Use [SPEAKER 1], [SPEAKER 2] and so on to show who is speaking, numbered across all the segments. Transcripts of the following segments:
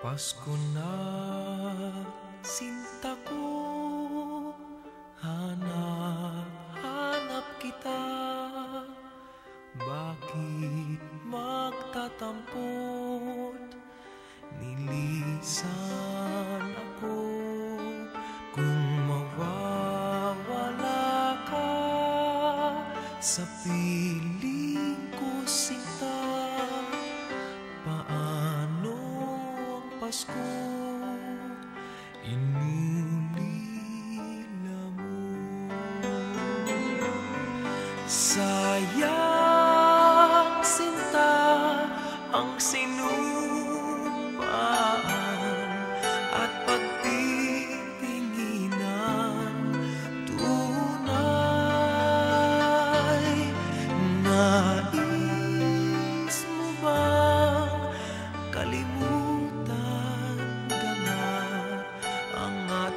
[SPEAKER 1] Pasko na, sinta ko Hanap, hanap kita. Bakit magtatampot? Nilisan ako. Kung mawawala ka Sa piling ko sinta Pasko inuli. Sayang.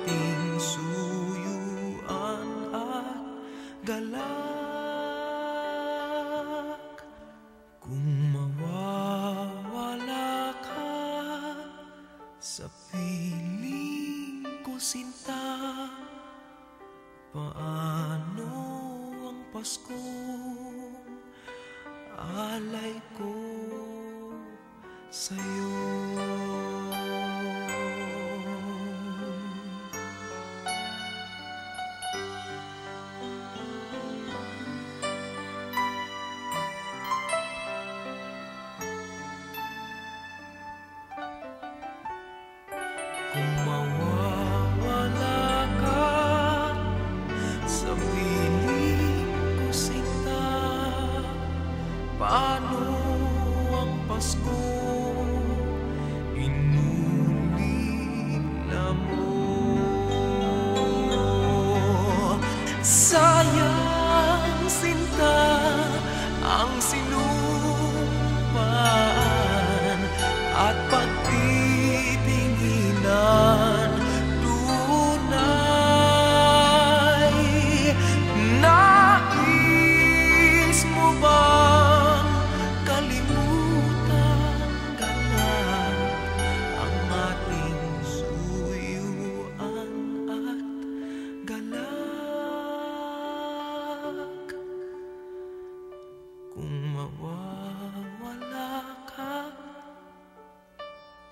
[SPEAKER 1] Ating suyuan at galak. Kung mawawala ka sa piling ko sinta paano ang Pasko? Alay ko sa'yo So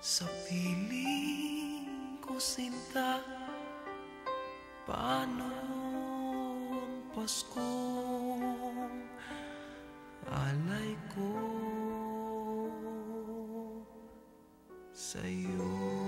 [SPEAKER 1] sa piling ko sinta Paano ang Pasko? Alay ko sa'yo